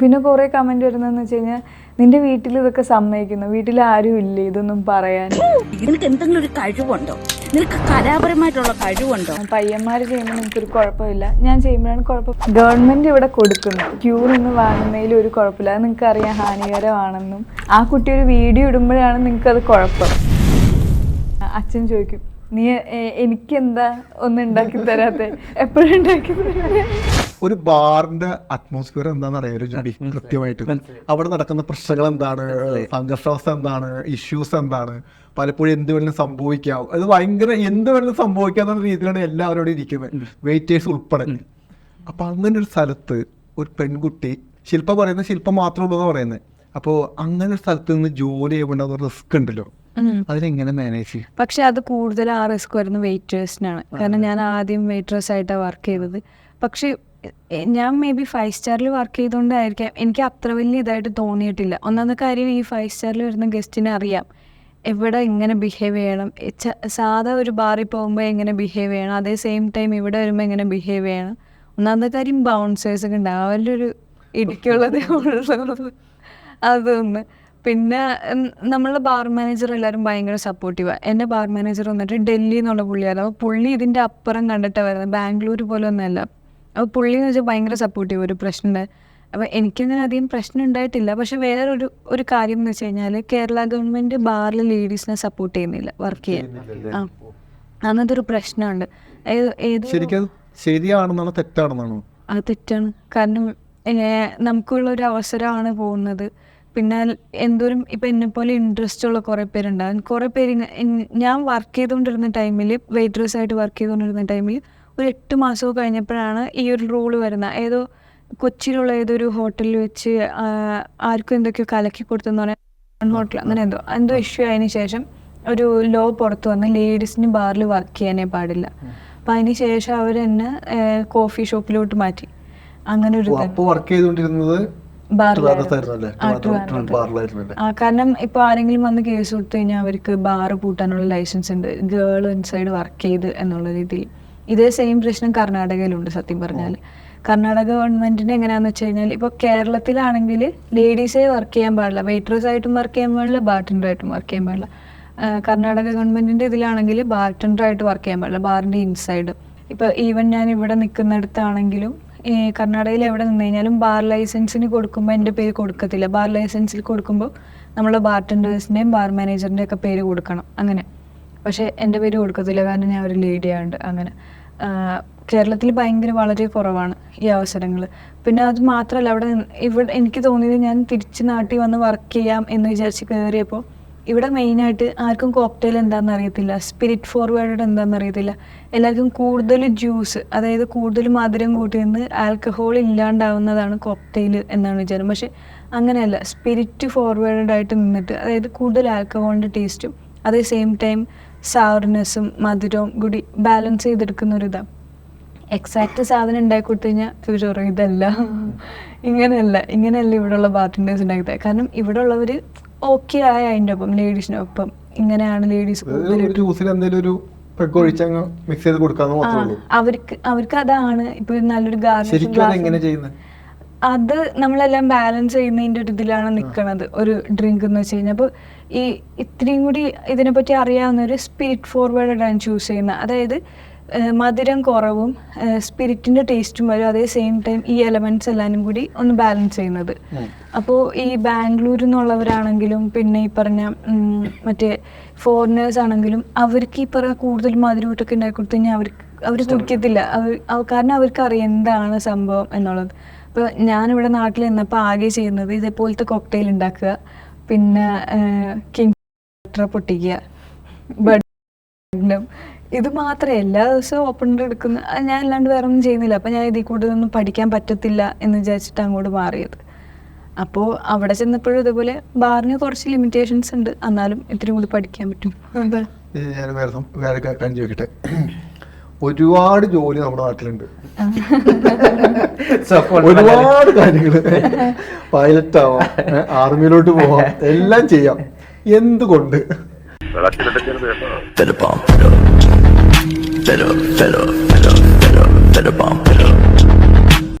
പിന്നെ കുറേ കമന്റ് വരുന്നതെന്ന് വെച്ച് കഴിഞ്ഞാൽ നിന്റെ വീട്ടിൽ ഇതൊക്കെ സമ്മതിക്കുന്നു. വീട്ടിൽ ആരും ഇല്ല. ഇതൊന്നും പറയാൻ. നിനക്ക് എന്തെങ്കിലും ഒരു കഴിവുണ്ടോ? നിനക്ക് കലാപരമായിട്ടുള്ള കഴിവുണ്ടോ? പയ്യന്മാർ ചെയ്യുമ്പോൾ നിനക്കൊരു കുഴപ്പമില്ല. ഞാൻ ചെയ്യുമ്പോഴാണ് കുഴപ്പം. ഗവൺമെന്റ് ഇവിടെ കൊടുക്കുന്നു. ക്യൂ നിന്ന് വാങ്ങുന്നതിൽ ഒരു കുഴപ്പമില്ല. അത് നിങ്ങൾക്ക് അറിയാം ഹാനികരമാണെന്നും. ആ കുട്ടി ഒരു വീഡിയോ ഇടുമ്പോഴാണ് നിങ്ങൾക്ക് അത് കുഴപ്പം. അച്ഛൻ ചോദിക്കും നീ എനിക്കെന്താ ഒന്നും ഉണ്ടാക്കി തരാത്തെ? എപ്പോഴും ഉണ്ടാക്കി തരാത്തെ? ഒരു ബാറിന്റെ അറ്റ്മോസ്ഫിയർ എന്താണെന്ന് അറിയാം. ഒരു ജോലി കൃത്യമായിട്ട്. അവിടെ നടക്കുന്ന പ്രശ്നങ്ങൾ എന്താണ്? സംഘർഷാവസ്ഥ എന്താണ്? ഇഷ്യൂസ് എന്താണ്? പലപ്പോഴും എന്ത് വേണമെങ്കിലും സംഭവിക്കാം. അത് ഭയങ്കര എന്ത് വേണമെങ്കിലും സംഭവിക്കാവുന്ന രീതിയിലാണ് എല്ലാവരും അവിടെ ഇരിക്കുന്നത്. വെയിറ്റേഴ്സ് ഉൾപ്പെടെ. അപ്പൊ അങ്ങനെ ഒരു സ്ഥലത്ത് ഒരു പെൺകുട്ടി ശില്പ പറയുന്ന ശില്പം മാത്രം എന്ന് പറയുന്നത്. അപ്പോൾ അങ്ങനെ ഒരു സ്ഥലത്ത് നിന്ന് ജോലി ചെയ്യേണ്ട റിസ്ക് ഉണ്ടല്ലോ. അതിനെങ്ങനെ മാനേജ് ചെയ്യും? പക്ഷെ അത് കൂടുതൽ ആ റിസ്ക് വരുന്നത് വെയിറ്റേഴ്സിനാണ് കാരണം ഞാൻ ആദ്യം വെയിറ്റേഴ്സ് ആയിട്ടാണ് വർക്ക് ചെയ്തത്. പക്ഷേ ഞാൻ മേ ബി ഫൈവ് സ്റ്റാറിൽ വർക്ക് ചെയ്തുകൊണ്ടായിരിക്കാം എനിക്ക് അത്ര വലിയ ഇതായിട്ട് തോന്നിയിട്ടില്ല. ഒന്നാമത്തെ കാര്യം ഈ ഫൈവ് സ്റ്റാറിൽ വരുന്ന ഗസ്റ്റിനെ അറിയാം. എവിടെ ഇങ്ങനെ ബിഹേവ് ചെയ്യണം? സാധാ ഒരു ബാറിൽ പോകുമ്പോൾ എങ്ങനെ ബിഹേവ് ചെയ്യണം? അതേ സെയിം ടൈം ഇവിടെ വരുമ്പോൾ എങ്ങനെ ബിഹേവ് ചെയ്യണം? ഒന്നാമത്തെ കാര്യം ബൗൺസേഴ്സ് ഒക്കെ ഉണ്ടാവും അവരുടെ ഒരു ഇടിക്കുള്ളതേ അതൊന്ന്. പിന്നെ നമ്മളെ ബാർ മാനേജർ എല്ലാവരും ഭയങ്കര സപ്പോർട്ടീവാണ് എന്റെ ബാർ മാനേജർ വന്നിട്ട് ഡൽഹി എന്നുള്ള പുള്ളിയാണ് അപ്പോൾ പുള്ളി ഇതിന്റെ അപ്പുറം കണ്ടിട്ടാണ് വരുന്നത്. ബാംഗ്ലൂർ പോലെ ഒന്നല്ല അപ്പോൾ പുള്ളി എന്ന് വെച്ചാൽ ഭയങ്കര സപ്പോർട്ടീവ് ഒരു പ്രശ്നം അപ്പോൾ എനിക്കങ്ങനെ അധികം പ്രശ്നം ഉണ്ടായിട്ടില്ല. പക്ഷെ വേറെ ഒരു ഒരു കാര്യം എന്ന് വെച്ച് കഴിഞ്ഞാൽ കേരള ഗവൺമെന്റ് ബാറിൽ ലേഡീസിനെ സപ്പോർട്ട് ചെയ്യുന്നില്ല വർക്ക് ചെയ്യാൻ. ആ. അങ്ങനത്തെ ഒരു പ്രശ്നമുണ്ട്. ഏത് ശരിയാണെന്നാണോ തെറ്റാണെന്നാണോ? അത് തെറ്റാണ്. കാരണം നമുക്കുള്ള ഒരു അവസരമാണ് പോകുന്നത്. പിന്നെ എന്തോരം ഇപ്പം എന്നെ പോലെ ഇൻട്രസ്റ്റ് ഉള്ള കുറേ പേരുണ്ടാകും കുറേ പേര് ഞാൻ വർക്ക് ചെയ്തുകൊണ്ടിരുന്ന ടൈമിൽ വെയിറ്റേഴ്സ് ആയിട്ട് വർക്ക് ചെയ്തുകൊണ്ടിരുന്ന ടൈമിൽ ഒരു എട്ട് മാസമോ കഴിഞ്ഞപ്പോഴാണ് ഈ ഒരു റൂൾ വരുന്നത്. ഏതോ കൊച്ചിയിലുള്ള ഏതൊരു ഹോട്ടലിൽ വെച്ച് ആർക്കും എന്തൊക്കെയോ കലക്കി കൊടുത്തെന്ന് പറയാൻ ഹോട്ടൽ അങ്ങനെ എന്തോ എന്തോ ഇഷ്യൂ ആയതിനു ശേഷം ഒരു ലോ പുറത്ത് വന്ന് ലേഡീസിന് ബാറിൽ വർക്ക് ചെയ്യാനേ പാടില്ല. അപ്പം അതിന് ശേഷം അവർ എന്നെ കോഫി ഷോപ്പിലോട്ട് മാറ്റി. അങ്ങനെ ഒരു. വർക്ക് ചെയ്തുകൊണ്ടിരുന്നത്. കാരണം ഇപ്പൊ ആരെങ്കിലും വന്ന് കേസ് കൊടുത്തു കഴിഞ്ഞാൽ അവർക്ക് ബാർ പൂട്ടാനുള്ള ലൈസൻസ് ഉണ്ട്. ഗേൾ ഇൻസൈഡ് വർക്ക് ചെയ്ത് എന്നുള്ള രീതിയിൽ. ഇതേ സെയിം പ്രശ്നം കർണാടകയിലുണ്ട് സത്യം പറഞ്ഞാൽ. കർണാടക ഗവൺമെന്റിന് എങ്ങനെയാന്ന് വെച്ച് കഴിഞ്ഞാൽ ഇപ്പോൾ കേരളത്തിലാണെങ്കിൽ ലേഡീസേ വർക്ക് ചെയ്യാൻ പാടില്ല വെയിറ്റേഴ്സ് ആയിട്ടും വർക്ക് ചെയ്യാൻ പാടില്ല ബാർട്ടൻഡർ ആയിട്ടും വർക്ക് ചെയ്യാൻ പാടില്ല. കർണാടക ഗവൺമെന്റിന്റെ ഇതിലാണെങ്കിൽ ബാർട്ടൻഡർ ആയിട്ട് വർക്ക് ചെയ്യാൻ പാടില്ല ബാറിന്റെ ഇൻസൈഡ് ഇപ്പൊ ഈവൻ ഞാൻ ഇവിടെ നിൽക്കുന്നിടത്താണെങ്കിലും ഈ കർണാടകയിൽ എവിടെ നിന്ന് കഴിഞ്ഞാലും ബാർ ലൈസൻസിന് കൊടുക്കുമ്പോൾ എന്റെ പേര് കൊടുക്കത്തില്ല. ബാർ ലൈസൻസിൽ കൊടുക്കുമ്പോൾ നമ്മൾ ബാർട്ടൻഡേഴ്സിന്റെയും ബാർ മാനേജറിന്റെയും ഒക്കെ പേര് കൊടുക്കണം അങ്ങനെ. പക്ഷേ എന്റെ പേര് കൊടുക്കത്തില്ല കാരണം ഞാൻ ഒരു ലേഡി ആയതുകൊണ്ട് അങ്ങനെ. കേരളത്തിൽ ഭയങ്കര വളരെ കുറവാണ് ഈ അവസരങ്ങൾ. പിന്നെ അത് മാത്രമല്ല അവിടെ ഇവിടെ എനിക്ക് തോന്നിയത് ഞാൻ തിരിച്ച് നാട്ടിൽ വന്ന് വർക്ക് ചെയ്യാം എന്ന് വിചാരിച്ച് കയറിയപ്പോൾ ഇവിടെ മെയിനായിട്ട് ആർക്കും കോക്ടെയിൽ എന്താണെന്ന് അറിയത്തില്ല സ്പിരിറ്റ് ഫോർവേഡ് എന്താണെന്ന് അറിയത്തില്ല. എല്ലാവർക്കും കൂടുതൽ ജ്യൂസ് അതായത് കൂടുതൽ മധുരം കൂട്ടി നിന്ന് ആൽക്കഹോൾ ഇല്ലാണ്ടാവുന്നതാണ് കോക്ടെയിൽ എന്നാണ് വിചാരം. പക്ഷെ അങ്ങനെയല്ല സ്പിരിറ്റ് ഫോർവേഡ് ആയിട്ട് നിന്നിട്ട് അതായത് കൂടുതൽ ആൽക്കഹോളിന്റെ ടേസ്റ്റും അതേ സെയിം ടൈം സൗർനെസ്സും മധുരവും കൂടി ബാലൻസ് ചെയ്തെടുക്കുന്ന ഒരു ഇതാണ് എക്സാക്ട് സാധനം ഉണ്ടാക്കി കൊടുത്തു കഴിഞ്ഞാൽ പറയും ഇതല്ല. ഇങ്ങനെയല്ല ഇങ്ങനെയല്ല ഇവിടെയുള്ള ബാർട്ടൻഡേഴ്സ് ഉണ്ടാക്കി തരാം കാരണം ഇവിടെ ഉള്ളവർ ഓക്കെ ആയ അതിന്റെ ഒപ്പം ലേഡീസിനൊപ്പം ഇങ്ങനെയാണ് ലേഡീസ് മിക്സ് ചെയ്ത് അവർക്ക് അവർക്ക് അതാണ് ഇപ്പൊ നല്ലൊരു ഗാർണിഷ് അത് നമ്മളെല്ലാം ബാലൻസ് ചെയ്യുന്നതിന്റെ ഒരു ഇതിലാണ് നിൽക്കുന്നത് ഒരു ഡ്രിങ്ക് എന്ന് വെച്ച് കഴിഞ്ഞാൽ അപ്പോൾ ഈ ഇത്രയും കൂടി ഇതിനെപ്പറ്റി അറിയാവുന്ന ഒരു സ്പിരിറ്റ് ഫോർവേഡാണ് ചൂസ് ചെയ്യുന്നത് അതായത് മധുരം കുറവും സ്പിരിറ്റിന്റെ ടേസ്റ്റും വരും. അതേ സെയിം ടൈം ഈ എലമെന്റ്സ് എല്ലാവരും കൂടി ഒന്ന് ബാലൻസ് ചെയ്യുന്നത്. അപ്പോൾ ഈ ബാംഗ്ലൂരിൽ നിന്നുള്ളവരാണെങ്കിലും പിന്നെ ഈ പറഞ്ഞ മറ്റേ ഫോറിനേഴ്സ് ആണെങ്കിലും അവർക്ക് ഈ പറഞ്ഞ കൂടുതൽ മധുരമൂട്ടൊക്കെ ഉണ്ടാക്കി കൊടുത്തു കഴിഞ്ഞാൽ അവർക്ക് അവർ കുടിക്കത്തില്ല. അവർ കാരണം അവർക്ക് അറിയാം എന്താണ് സംഭവം എന്നുള്ളത്. ഇപ്പോൾ ഞാനിവിടെ നാട്ടിൽ നിന്നപ്പോൾ ആകെ ചെയ്യുന്നത് ഇതേപോലത്തെ കോക്ടെയിൽ ഉണ്ടാക്കുക. പിന്നെ കിങ് പൊട്ടിക്കുക. ബഡ് ഇത് മാത്രമേ എല്ലാ ദിവസവും ഓപ്പണർ എടുക്കുന്ന ഞാൻ അല്ലാണ്ട് വേറെ ഒന്നും ചെയ്യുന്നില്ല. അപ്പം ഞാൻ ഇതിൽ കൂടുതലൊന്നും പഠിക്കാൻ പറ്റത്തില്ല എന്ന് വിചാരിച്ചിട്ട് അങ്ങോട്ട് മാറിയത്. അപ്പോൾ അവിടെ ചെന്നപ്പോഴും ഇതേപോലെ ബാറിന് കുറച്ച് ലിമിറ്റേഷൻസ് ഉണ്ട്. എന്നാലും ഇത്തിരി കൂടി പഠിക്കാൻ പറ്റും. ഞാൻ വേറെ കാര്യം ചോദിക്കട്ടെ? ഒരുപാട് ജോലി നമ്മുടെ നാട്ടിലുണ്ട് ഒരുപാട് കാര്യങ്ങൾ പൈലറ്റ് ആവാം ആർമിയിലോട്ട് പോവാം എല്ലാം ചെയ്യാം എന്തുകൊണ്ട് Better bomb. Better, better,